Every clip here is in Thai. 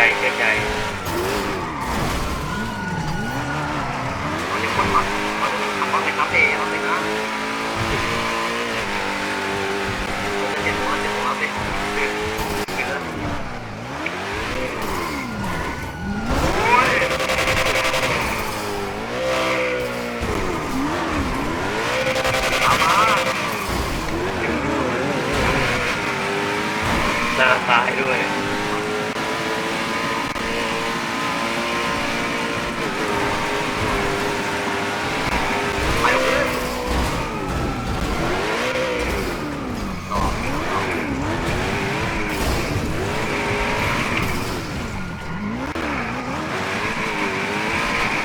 ญ่เสียใจ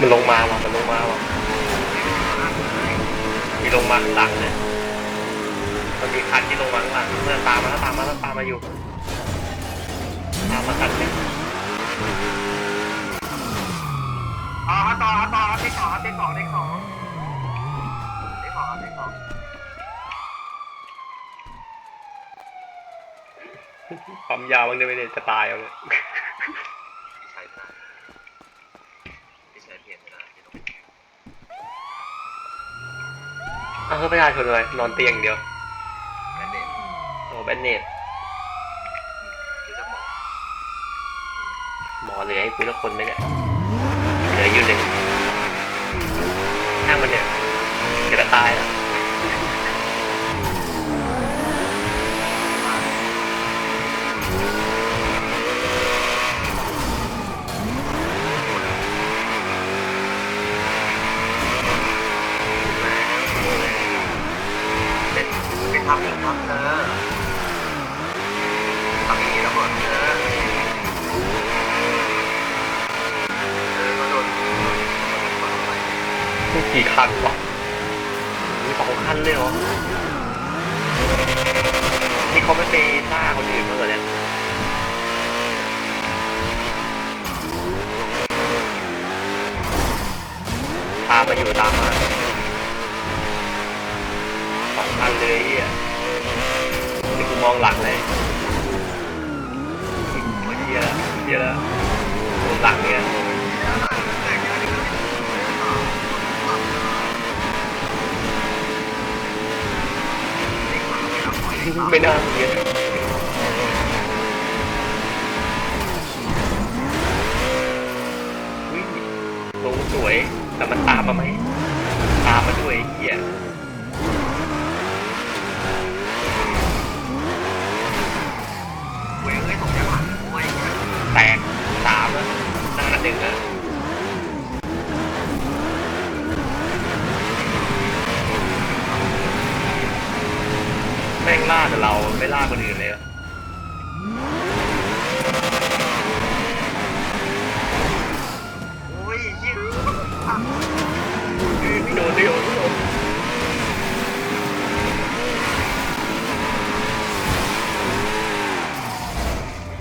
มันลงมาว่ะมันลงมาว่ะมีลงมาข้างหลังเนี่ยมันมีคันที่ลงมาข้างหลังเมื่อตามมาแล้วตามมาแล้วตามมาอยู่ตามมาคันเนี่ยต่อต่อต่อเทคสองเทคสองเทคสองเทคสองเทคสองความยาวมันจะไม่ได้จะตายเอาเลย พี่ชายไม่ได้พี่ชายเปลี่ยนไม่ได้พี่ต้อง อ้าวประชาชนเลยนอนเตียงอย่างเดียวแบนเดนโอ้แบนเนตหรือจะหมอหมอเหลือให้กูละคนไหมเนี่ยเหลืออยู่หนึ่งมันเนี่ยจะตายแล้ว เป็นเป็นทำอีกครับเธอทำอย่างนี้แล้วหมดเธอเธอก็โดนคนไป มี กี่คันวะมีสองคันเลยเหรอนี่เขาไม่ไปล่าคนอื่นมั้างเหรอเนี่ยตามมาอยู่ตามมาสองคันเลยเฮียนี่กูมองหลังเลยเฮียละเฮียละหลังเนี่ย ไม่น่าเฮียอุ้ยลงสวย แต่มันตามมาไหม ตามมาด้วยไอ้เฮีย เว้ยเอ้ยผมจะผ่านโอ้ย แตกสามแล้วหน้าหนึ่งแล้ว แต่เราไม่ล่าคนอื่นเลยอะโอ้ยยิงไม่โดนไม่โดนไม่โดน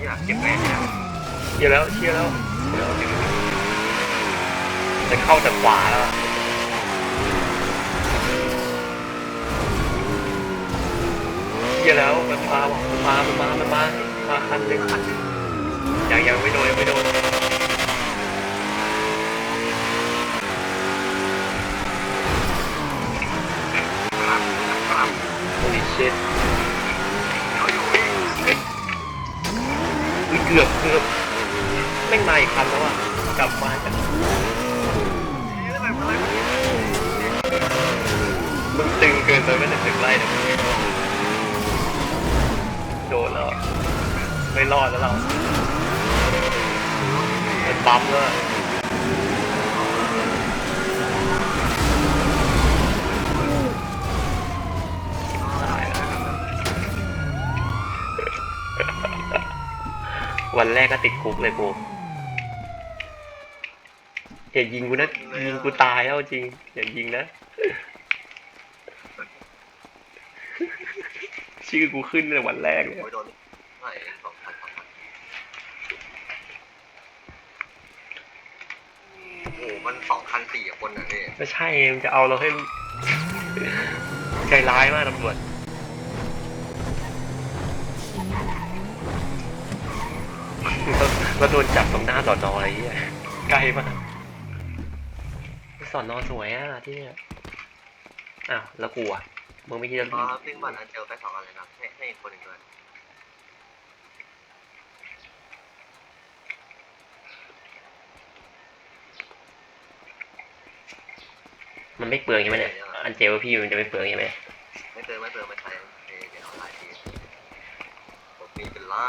อยากเก็บแรงเนี่ยเชียร์แล้วเชียร์แล้วเชียวจะเข้าจากขวาแล้วอะ เยร์แล้วมันมาบอกมันมามันมามันมามาคันหนึ่งยังยังไม่โดนยังไม่โดนโอ้ยเช็ดเกือบเกือบแม่มาอีกคันแล้วอะกลับมากันนี่อะไรอะไรมึงตึงเกินไปไม่ได้ถึงไล่นี่ยโดนแล้วไม่รอดแล้วเราเป็นปั๊มแล้วอะตายแล้ววันแรกก็ติดคุกเลยกูอย่ายิงกูนะยิงกูตายแล้วจริงอย่ายิงนะ ชื่อกูขึ้นในวันแรกเลยโอ้ยโดนไม่สองพันสองพันโอ้โหมันสองพันสี่คนอะพี่ไม่ใช่มันจะเอาเราให้ ใจร้ายมากตำรวจแล้วโดนจับตรงหน้าสอนออะไรเงี้ยใกล้มากสอนอสวยอะที่เนี่ยอ้าวแล้วกูอะ มึงไม่คิดจะอ๋อครับซึ่งบัตรอันเจลไปสองอันเลยนะให้ให้อีกคนหนึ่งด้วยมันไม่เปลืองใช่ไหมเนี่ยอันเจลพี่มันจะไม่เปลืองใช่ไหมไม่เติมไม่เติมมาใช้เอเดี๋ยวหลายทีผมมีเป็นล่า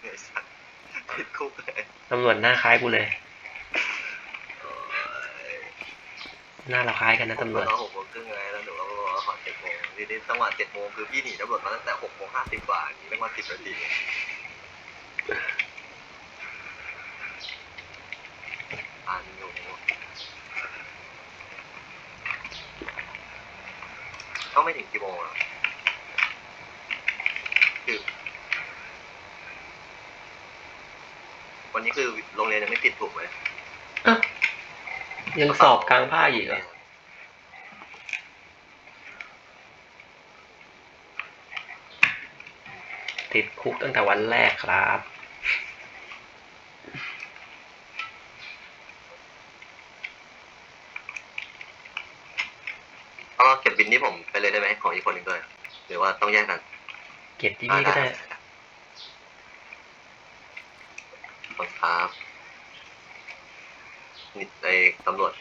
เนี่ยสัตว์ติดคุกเลยตำรวจหน้าคล้ายกูเลย โอ้ย หน้าเราคล้ายกันนะตำรวจตอนหกโมงครึ่งไงแล้วหนูก็บอกว่าขอเจ็ดโมงทีนี้จังหวะเจ็ดโมงคือพี่หนีตำรวจมาตั้งแต่หกโมงห้าสิบกว่านี่ตั้งมาสิบนาทีอ่านอยู่ก็ไม่ถึงกี่โมงอะคือวันนี้คือโรงเรียนยังไม่ปิดถูกไหม ยังสอบกลางภาคอีกเหรอติดคุกตั้งแต่วันแรกครับก็เก็บบินที่ผมไปเลยได้ไหมของอีกคนหนึ่งด้วยหรือว่าต้องแยกกัน เก็บที่นี่ก็ได้ ขอบคุณครับนี่ ไอ้ตำรวจ